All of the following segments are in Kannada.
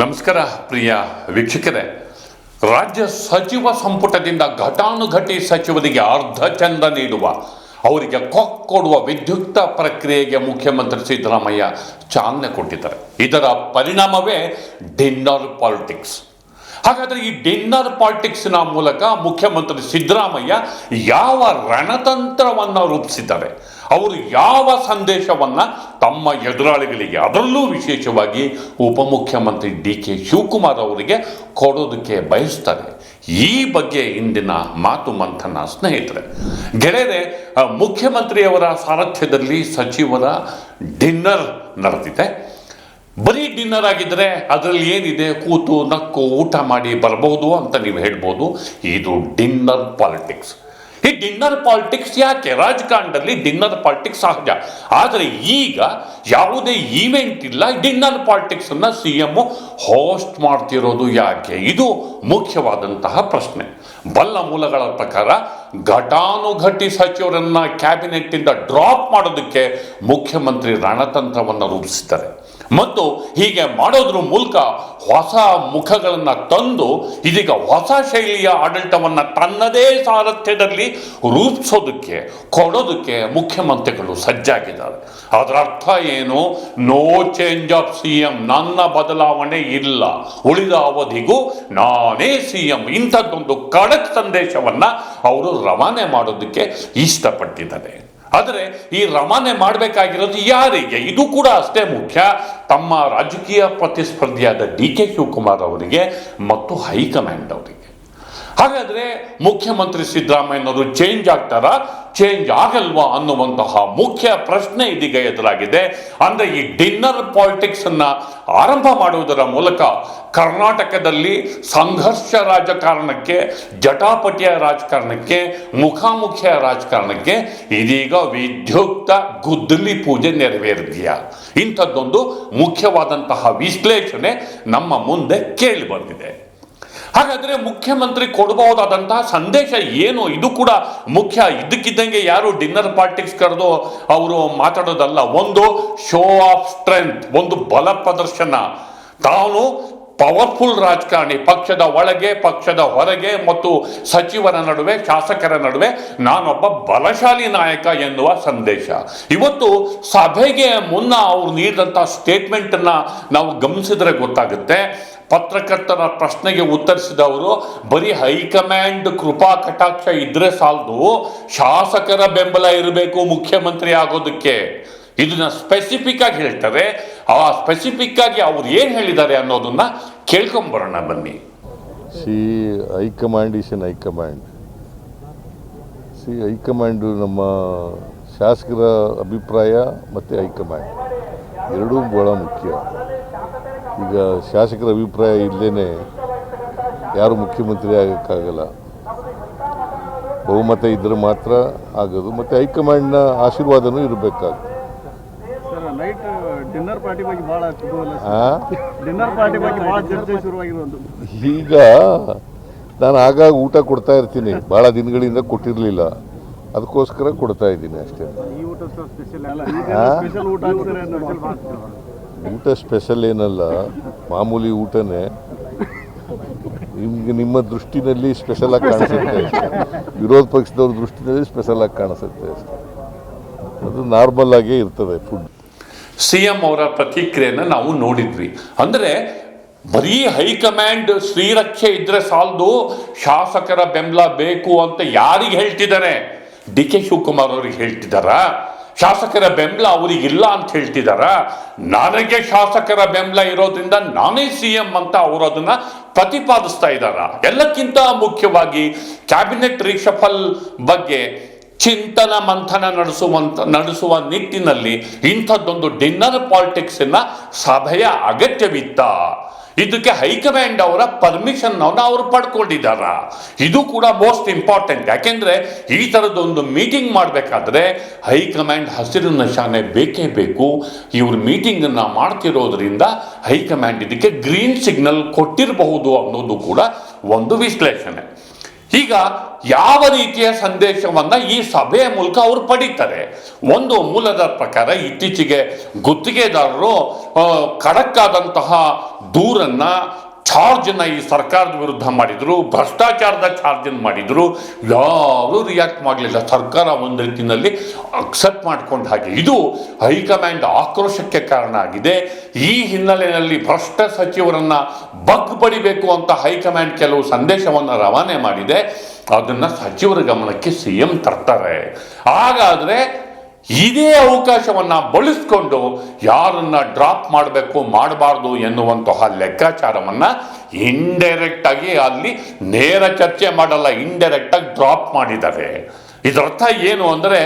ನಮಸ್ಕಾರ ಪ್ರಿಯ ವೀಕ್ಷಕರೇ. ರಾಜ್ಯ ಸಚಿವ ಸಂಪುಟದಿಂದ ಘಟಾನುಘಟಿ ಸಚಿವರಿಗೆ ಅರ್ಧ ಚಂದ ನೀಡುವ, ಅವರಿಗೆ ಕೊಕ್ ಕೊಡುವ ವಿದ್ಯುಕ್ತ ಪ್ರಕ್ರಿಯೆಗೆ ಮುಖ್ಯಮಂತ್ರಿ ಸಿದ್ದರಾಮಯ್ಯ ಚಾಲನೆ ಕೊಟ್ಟಿದ್ದಾರೆ. ಇದರ ಪರಿಣಾಮವೇ ಡಿನ್ನರ್ ಪಾಲಿಟಿಕ್ಸ್. ಹಾಗಾದರೆ ಈ ಡಿನ್ನರ್ ಪಾಲಿಟಿಕ್ಸ್ನ ಮೂಲಕ ಮುಖ್ಯಮಂತ್ರಿ ಸಿದ್ದರಾಮಯ್ಯ ಯಾವ ರಣತಂತ್ರವನ್ನು ರೂಪಿಸಿದ್ದಾರೆ? ಅವರು ಯಾವ ಸಂದೇಶವನ್ನ ತಮ್ಮ ಎದುರಾಳಿಗಳಿಗೆ, ಅದರಲ್ಲೂ ವಿಶೇಷವಾಗಿ ಉಪಮುಖ್ಯಮಂತ್ರಿ ಡಿ ಕೆ ಶಿವಕುಮಾರ್ ಅವರಿಗೆ ಕೊಡೋದಕ್ಕೆ ಬಯಸ್ತಾರೆ. ಈ ಬಗ್ಗೆ ಇಂದಿನ ಮಾತು ಮಂಥನ ಸ್ನೇಹಿತರೆ. ಗೆಳೆಯರೆ ಮುಖ್ಯಮಂತ್ರಿಯವರ ಸಾರಥ್ಯದಲ್ಲಿ ಸಚಿವರ ಡಿನ್ನರ್ ನಡೆದಿದೆ. ಬರೀ ಡಿನ್ನರ್ ಆಗಿದ್ರೆ ಅದರಲ್ಲಿ ಏನಿದೆ? ಕೂತು ನಕ್ಕು ಊಟ ಮಾಡಿ ಬರಬಹುದು ಅಂತ ನೀವು ಹೇಳ್ಬೋದು. ಇದು ಡಿನ್ನರ್ ಪಾಲಿಟಿಕ್ಸ್. ಈ ಡಿನ್ನರ್ ಪಾಲಿಟಿಕ್ಸ್ ಯಾಕೆ? ರಾಜಕಾರಣದಲ್ಲಿ ಡಿನ್ನರ್ ಪಾಲಿಟಿಕ್ಸ್ ಸಹಜ. ಆದರೆ ಈಗ ಯಾವುದೇ ಈವೆಂಟ್ ಇಲ್ಲ ಡಿನ್ನರ್ ಪಾಲಿಟಿಕ್ಸ್ ಅನ್ನ ಸಿ ಎಂ ಹೋಸ್ಟ್ ಮಾಡ್ತಿರೋದು ಯಾಕೆ? ಇದು ಮುಖ್ಯವಾದಂತಹ ಪ್ರಶ್ನೆ. ಬಲ್ಲ ಮೂಲಗಳ ಪ್ರಕಾರ ಘಟಾನುಘಟಿ ಸಚಿವರನ್ನ ಕ್ಯಾಬಿನೆಟ್ ಇಂದ ಡ್ರಾಪ್ ಮಾಡೋದಕ್ಕೆ ಮುಖ್ಯಮಂತ್ರಿ ರಣತಂತ್ರವನ್ನು ರೂಪಿಸಿದ್ದಾರೆ ಮತ್ತು ಹೀಗೆ ಮಾಡೋದ್ರ ಮೂಲಕ ಹೊಸ ಮುಖಗಳನ್ನು ತಂದು, ಇದೀಗ ಹೊಸ ಶೈಲಿಯ ಆಡಳಿತವನ್ನು ತನ್ನದೇ ಸಾರಥ್ಯದಲ್ಲಿ ರೂಪಿಸೋದಕ್ಕೆ, ಕೊಡೋದಕ್ಕೆ ಮುಖ್ಯಮಂತ್ರಿಗಳು ಸಜ್ಜಾಗಿದ್ದಾರೆ. ಅದರ ಅರ್ಥ ಏನು? No change of C M ನನ್ನ ಬದಲಾವಣೆ ಇಲ್ಲ. ಉಳಿದ ಅವಧಿಗೂ ನಾನೇ ಸಿ ಎಂ ಇಂಥದ್ದೊಂದು ಖಡಕ್ ಸಂದೇಶವನ್ನ ಅವರು ರವಾನೆ ಮಾಡೋದಕ್ಕೆ ಇಷ್ಟಪಟ್ಟಿದ್ದಾರೆ. ಆದರೆ ಈ ರವಾನೆ ಮಾಡಬೇಕಾಗಿರೋದು ಯಾರಿಗೆ? ಇದು ಕೂಡ ಅಷ್ಟೇ ಮುಖ್ಯ. ತಮ್ಮ ರಾಜಕೀಯ ಪ್ರತಿಸ್ಪರ್ಧಿಯಾದ ಡಿ ಕೆ ಶಿವಕುಮಾರ್ ಅವರಿಗೆ ಮತ್ತು ಹೈಕಮಾಂಡ್ ಅವರಿಗೆ. ಹಾಗಾದ್ರೆ ಮುಖ್ಯಮಂತ್ರಿ ಸಿದ್ದರಾಮಯ್ಯನವರು ಚೇಂಜ್ ಆಗ್ತಾರಾ? ಚೇಂಜ್ ಆಗಲ್ವಾ ಅನ್ನುವಂತಹ ಮುಖ್ಯ ಪ್ರಶ್ನೆ ಇದೀಗ ಎದುರಾಗಿದೆ. ಅಂದ್ರೆ ಈ ಡಿನ್ನರ್ ಪಾಲಿಟಿಕ್ಸ್ ಅನ್ನ ಆರಂಭ ಮಾಡುವುದರ ಮೂಲಕ ಕರ್ನಾಟಕದಲ್ಲಿ ಸಂಘರ್ಷ ರಾಜಕಾರಣಕ್ಕೆ, ಜಟಾಪಟಿಯ ರಾಜಕಾರಣಕ್ಕೆ, ಮುಖಾಮುಖಿಯ ರಾಜಕಾರಣಕ್ಕೆ ಇದೀಗ ವಿದ್ಯುಕ್ತ ಗುದ್ದಲಿ ಪೂಜೆ ನೆರವೇರಿದೆಯಾ? ಇಂಥದ್ದೊಂದು ಮುಖ್ಯವಾದಂತಹ ವಿಶ್ಲೇಷಣೆ ನಮ್ಮ ಮುಂದೆ ಕೇಳಿ ಬಂದಿದೆ. ಹಾಗಾದ್ರೆ ಮುಖ್ಯಮಂತ್ರಿ ಕೊಡಬಹುದಾದಂತಹ ಸಂದೇಶ ಏನು? ಇದು ಕೂಡ ಮುಖ್ಯ. ಇದಕ್ಕಿದ್ದಂಗೆ ಯಾರು ಡಿನ್ನರ್ ಪಾರ್ಟಿಸ್ ಕರೆದು ಅವರು ಮಾತಾಡೋದಲ್ಲ, ಒಂದು ಶೋ ಆಫ್ ಸ್ಟ್ರೆಂತ್ ಒಂದು ಬಲ ಪ್ರದರ್ಶನ. ತಾನು ಪವರ್ಫುಲ್ ರಾಜಕಾರಣಿ, ಪಕ್ಷದ ಒಳಗೆ, ಪಕ್ಷದ ಹೊರಗೆ ಮತ್ತು ಸಚಿವರ ನಡುವೆ, ಶಾಸಕರ ನಡುವೆ ನಾನೊಬ್ಬ ಬಲಶಾಲಿ ನಾಯಕ ಎನ್ನುವ ಸಂದೇಶ. ಇವತ್ತು ಸಭೆಗೆ ಮುನ್ನ ಅವ್ರು ನೀಡಿದಂಥ ಸ್ಟೇಟ್ಮೆಂಟನ್ನು ನಾವು ಗಮನಿಸಿದ್ರೆ ಗೊತ್ತಾಗುತ್ತೆ. ಪತ್ರಕರ್ತರ ಪ್ರಶ್ನೆಗೆ ಉತ್ತರಿಸಿದವರು, ಬರೀ ಹೈಕಮಾಂಡ್ ಕೃಪಾ ಕಟಾಕ್ಷ ಇದ್ರೆ ಸಾಲದು, ಶಾಸಕರ ಬೆಂಬಲ ಇರಬೇಕು ಮುಖ್ಯಮಂತ್ರಿ ಆಗೋದಕ್ಕೆ. ಇದನ್ನ ಸ್ಪೆಸಿಫಿಕ್ ಆಗಿ ಹೇಳ್ತಾರೆ. ಆ ಸ್ಪೆಸಿಫಿಕ್ ಆಗಿ ಅವ್ರು ಏನು ಹೇಳಿದ್ದಾರೆ ಅನ್ನೋದನ್ನ ಕೇಳ್ಕೊಂಬರೋಣ ಬನ್ನಿ. C high command is in high command. C high command ನಮ್ಮ ಶಾಸಕರ ಅಭಿಪ್ರಾಯ ಮತ್ತು ಹೈಕಮಾಂಡ್. ಎರಡೂ ಬಹಳ ಮುಖ್ಯ. ಈಗ ಶಾಸಕರ ಅಭಿಪ್ರಾಯ ಇಲ್ಲದೇ ಯಾರು ಮುಖ್ಯಮಂತ್ರಿ ಆಗೋಕ್ಕಾಗಲ್ಲ. ಬಹುಮತ ಇದ್ದರೆ ಮಾತ್ರ ಆಗೋದು ಮತ್ತು ಹೈಕಮಾಂಡ್ನ ಆಶೀರ್ವಾದನೂ ಇರಬೇಕಾಗ್ತದೆ ಈಗ ನಾನು ಆಗಾಗ ಊಟ ಕೊಡ್ತಾ ಇರ್ತೀನಿ. ಭಾಳ ದಿನಗಳಿಂದ ಕೊಟ್ಟಿರಲಿಲ್ಲ. ಅದಕ್ಕೋಸ್ಕರ ಕೊಡ್ತಾ ಇದ್ದೀನಿ ಅಷ್ಟೇ. ಊಟ ಸ್ಪೆಷಲ್ ಏನಲ್ಲ, ಮಾಮೂಲಿ ಊಟನೇ. ನಿಮ್ಗೆ ನಿಮ್ಮ ದೃಷ್ಟಿನಲ್ಲಿ ಸ್ಪೆಷಲ್ ಆಗಿ ಕಾಣಿಸುತ್ತೆ ವಿರೋಧ ಪಕ್ಷದವ್ರ ದೃಷ್ಟಿನಲ್ಲಿ ಸ್ಪೆಷಲ್ ಆಗಿ ಕಾಣಿಸುತ್ತೆ ಅದು ನಾರ್ಮಲ್ ಆಗೇ ಇರ್ತದೆ ಫುಡ್ ಸಿ ಎಂ ಅವರ ಪ್ರತಿಕ್ರಿಯೆನ ನಾವು ನೋಡಿದ್ವಿ. ಅಂದ್ರೆ ಬರೀ ಹೈಕಮಾಂಡ್ ಶ್ರೀರಕ್ಷೆ ಇದ್ರೆ ಸಾಲದು, ಶಾಸಕರ ಬೆಂಬಲ ಬೇಕು ಅಂತ ಯಾರಿಗೆ ಹೇಳ್ತಿದ್ದಾರೆ? ಡಿ ಕೆ ಶಿವಕುಮಾರ್ ಅವ್ರಿಗೆ ಹೇಳ್ತಿದ್ದಾರಾ? ಶಾಸಕರ ಬೆಂಬಲ ಅವರಿಗಿಲ್ಲ ಅಂತ ಹೇಳ್ತಿದಾರ? ನನಗೆ ಶಾಸಕರ ಬೆಂಬಲ ಇರೋದ್ರಿಂದ ನಾನೇ ಸಿ ಎಂ ಅಂತ ಅವರು ಅದನ್ನ ಪ್ರತಿಪಾದಿಸ್ತಾ ಇದ್ದಾರ ಎಲ್ಲಕ್ಕಿಂತ ಮುಖ್ಯವಾಗಿ ಕ್ಯಾಬಿನೆಟ್ ರಿಷಫಲ್ ಬಗ್ಗೆ ಚಿಂತನ, ಮಂಥನ ನಡೆಸುವಂತ, ನಡೆಸುವ ನಿಟ್ಟಿನಲ್ಲಿ ಇಂಥದ್ದೊಂದು ಡಿನ್ನರ್ ಪಾಲಿಟಿಕ್ಸ್ ಸಭೆಯ ಅಗತ್ಯವಿತ್ತ. ಇದಕ್ಕೆ ಹೈಕಮಾಂಡ್ ಅವರ ಪರ್ಮಿಷನ್ ಅವರು ಪಡ್ಕೊಂಡಿದ್ದಾರ? ಇದು ಕೂಡ ಮೋಸ್ಟ್ ಇಂಪಾರ್ಟೆಂಟ್ ಯಾಕೆಂದ್ರೆ ಈ ಥರದೊಂದು ಮೀಟಿಂಗ್ ಮಾಡಬೇಕಾದ್ರೆ ಹೈಕಮಾಂಡ್ ಹಸಿರು ನಿಶಾನೆ ಬೇಕೇ ಬೇಕು. ಇವ್ರ ಮೀಟಿಂಗ್ ಅನ್ನ ಮಾಡ್ತಿರೋದ್ರಿಂದ ಹೈಕಮಾಂಡ್ ಇದಕ್ಕೆ ಗ್ರೀನ್ ಸಿಗ್ನಲ್ ಕೊಟ್ಟಿರಬಹುದು ಅನ್ನೋದು ಕೂಡ ಒಂದು ವಿಶ್ಲೇಷಣೆ. ಈಗ ಯಾವ ರೀತಿಯ ಸಂದೇಶವನ್ನು ಈ ಸಭೆಯ ಮೂಲಕ ಅವರು ಪಡೀತಾರೆ? ಒಂದು ಮೂಲದ ಪ್ರಕಾರ ಇತ್ತೀಚೆಗೆ ಗುತ್ತಿಗೆದಾರರು ಖಡಕ್ಕಾದಂತಹ ದೂರನ್ನು ಚಾರ್ಜನ್ನ ಈ ಸರ್ಕಾರದ ವಿರುದ್ಧ ಮಾಡಿದ್ರು, ಭ್ರಷ್ಟಾಚಾರದ ಚಾರ್ಜನ್ನು ಮಾಡಿದ್ರು ಯಾರು ರಿಯಾಕ್ಟ್ ಮಾಡಲಿಲ್ಲ. ಸರ್ಕಾರ ಒಂದು ರೀತಿಯಲ್ಲಿ ಅಕ್ಸೆಪ್ಟ್ ಮಾಡ್ಕೊಂಡ ಹಾಗೆ. ಇದು ಹೈಕಮಾಂಡ್ ಆಕ್ರೋಶಕ್ಕೆ ಕಾರಣ ಆಗಿದೆ. ಈ ಹಿನ್ನೆಲೆಯಲ್ಲಿ ಭ್ರಷ್ಟ ಸಚಿವರನ್ನ ಬಗ್ ಪಡಿಬೇಕು ಅಂತ ಹೈಕಮಾಂಡ್ ಕೆಲವು ಸಂದೇಶವನ್ನು ರವಾನೆ ಮಾಡಿದೆ. ಅದನ್ನ ಸಚಿವರ ಗಮನಕ್ಕೆ ಸಿ ಎಂ ತರ್ತಾರೆ. ಹಾಗಾದ್ರೆ ಇದೇ ಅವಕಾಶವನ್ನ ಬಳಸ್ಕೊಂಡು ಯಾರನ್ನ ಡ್ರಾಪ್ ಮಾಡಬೇಕು, ಮಾಡಬಾರ್ದು ಎನ್ನುವಂತಹ ಲೆಕ್ಕಾಚಾರವನ್ನ ಇಂಡೈರೆಕ್ಟ್ ಆಗಿ ಅಲ್ಲಿ ನೇರ ಚರ್ಚೆ ಮಾಡಲ್ಲ ಇಂಡೈರೆಕ್ಟ್ ಆಗಿ ಡ್ರಾಪ್ ಮಾಡಿದ್ದಾರೆ. ಇದರರ್ಥ ಏನು ಅಂದ್ರೆ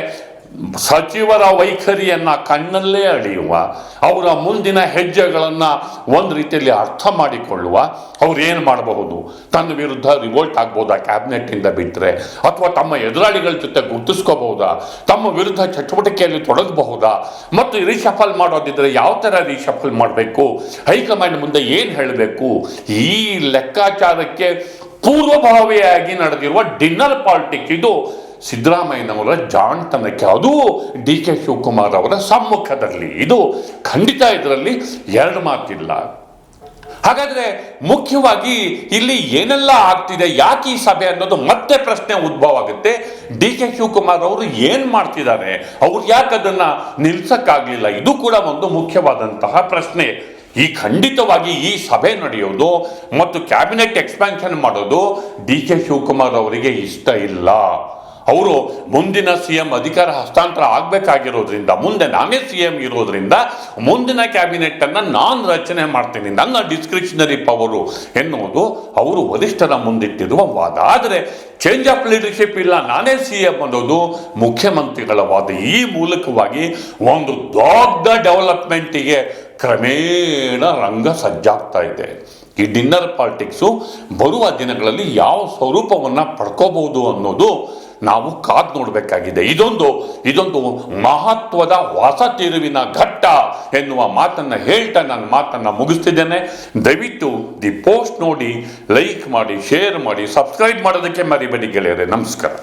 ಸಚಿವರ ವೈಖರಿಯನ್ನ ಕಣ್ಣಲ್ಲೇ ಅಳೆಯುವ, ಅವರ ಮುಂದಿನ ಹೆಜ್ಜೆಗಳನ್ನು ಒಂದು ರೀತಿಯಲ್ಲಿ ಅರ್ಥ ಮಾಡಿಕೊಳ್ಳುವ, ಅವ್ರು ಏನು ಮಾಡಬಹುದು? ತನ್ನ ವಿರುದ್ಧ ರಿವೋಲ್ಟ್ ಆಗ್ಬೋದಾ ಕ್ಯಾಬಿನೆಟ್ ಇಂದ ಬಿಟ್ಟರೆ ಅಥವಾ ತಮ್ಮ ಎದುರಾಳಿಗಳ ಜೊತೆ ಗುರುತಿಸ್ಕೋಬಹುದಾ? ತಮ್ಮ ವಿರುದ್ಧ ಚಟುವಟಿಕೆಯಲ್ಲಿ ತೊಡಗಬಹುದಾ? ಮತ್ತು ರೀಶಫಲ್ ಮಾಡೋದಿದ್ರೆ ಯಾವ ಥರ ರೀಶಫಲ್ ಮಾಡಬೇಕು? ಹೈಕಮಾಂಡ್ ಮುಂದೆ ಏನು ಹೇಳಬೇಕು? ಈ ಲೆಕ್ಕಾಚಾರಕ್ಕೆ ಪೂರ್ವಭಾವಿಯಾಗಿ ನಡೆದಿರುವ ಡಿನ್ನರ್ ಪಾಲಿಟಿಕ್ಸ್ ಇದು ಸಿದ್ದರಾಮಯ್ಯನವರ ಜಾಣ್ತನಕ್ಕೆ ಅದು ಡಿ ಕೆ ಶಿವಕುಮಾರ್ ಅವರ ಸಮ್ಮುಖದಲ್ಲಿ. ಇದು ಖಂಡಿತ ಇದರಲ್ಲಿ ಎರಡು ಮಾತಿಲ್ಲ. ಹಾಗಾದರೆ ಮುಖ್ಯವಾಗಿ ಇಲ್ಲಿ ಏನೆಲ್ಲ ಆಗ್ತಿದೆ, ಯಾಕೆ ಈ ಸಭೆ ಅನ್ನೋದು ಮತ್ತೆ ಪ್ರಶ್ನೆ ಉದ್ಭವ ಆಗುತ್ತೆ. ಡಿ ಕೆ ಶಿವಕುಮಾರ್ ಅವರು ಏನು ಮಾಡ್ತಿದ್ದಾರೆ, ಅವ್ರು ಯಾಕೆ ಅದನ್ನ ನಿಲ್ಸಕ್ಕಾಗ್ಲಿಲ್ಲ, ಇದು ಕೂಡ ಒಂದು ಮುಖ್ಯವಾದಂತಹ ಪ್ರಶ್ನೆ. ಈ ಖಂಡಿತವಾಗಿ ಈ ಸಭೆ ನಡೆಯೋದು ಮತ್ತು ಕ್ಯಾಬಿನೆಟ್ ಎಕ್ಸ್ಪ್ಯಾನ್ಷನ್ ಮಾಡೋದು ಡಿ ಕೆ ಶಿವಕುಮಾರ್ ಅವರಿಗೆ ಇಷ್ಟ ಇಲ್ಲ. ಅವರು ಮುಂದಿನ ಸಿ ಎಂ ಅಧಿಕಾರ ಹಸ್ತಾಂತರ ಆಗಬೇಕಾಗಿರೋದ್ರಿಂದ, ಮುಂದೆ ನಾನೇ ಸಿ ಎಂ ಇರೋದ್ರಿಂದ, ಮುಂದಿನ ಕ್ಯಾಬಿನೆಟ್ ಅನ್ನ ನಾನು ರಚನೆ ಮಾಡ್ತೀನಿ, ನನ್ನ ಡಿಸ್ಕ್ರಿಪ್ಷನರಿ ಪವರು ಎನ್ನುವುದು ಅವರು ವರಿಷ್ಠರ ಮುಂದಿಟ್ಟಿರುವ ವಾದ. ಆದರೆ ಚೇಂಜ್ ಆಫ್ ಲೀಡರ್ಶಿಪ್ ಇಲ್ಲ, ನಾನೇ ಸಿ ಎಂ ಅನ್ನೋದು ಮುಖ್ಯಮಂತ್ರಿಗಳ ವಾದ. ಈ ಮೂಲಕವಾಗಿ ಒಂದು ದೊಡ್ಡ ಡೆವಲಪ್ಮೆಂಟಿಗೆ ಕ್ರಮೇಣ ರಂಗ ಸಜ್ಜಾಗ್ತಾ ಇದೆ. ಈ ಡಿನ್ನರ್ ಪಾಲಿಟಿಕ್ಸು ಬರುವ ದಿನಗಳಲ್ಲಿ ಯಾವ ಸ್ವರೂಪವನ್ನು ಪಡ್ಕೋಬಹುದು ಅನ್ನೋದು ನಾವು ಕಾದ್ ನೋಡಬೇಕಾಗಿದೆ. ಇದೊಂದು ಇದೊಂದು ಮಹತ್ವದ ಹೊಸ ತಿರುವಿನ ಘಟ್ಟ ಎನ್ನುವ ಮಾತನ್ನ ಹೇಳ್ತಾ ನನ್ನ ಮಾತನ್ನ ಮುಗಿಸ್ತಿದ್ದೇನೆ. ದಯವಿಟ್ಟು ದಿ ಪೋಸ್ಟ್ ನೋಡಿ, ಲೈಕ್ ಮಾಡಿ, ಶೇರ್ ಮಾಡಿ, ಸಬ್ಸ್ಕ್ರೈಬ್ ಮಾಡೋದಕ್ಕೆ ಮರಿಬೇಡಿ ಗೆಳೆಯರೆ. ನಮಸ್ಕಾರ.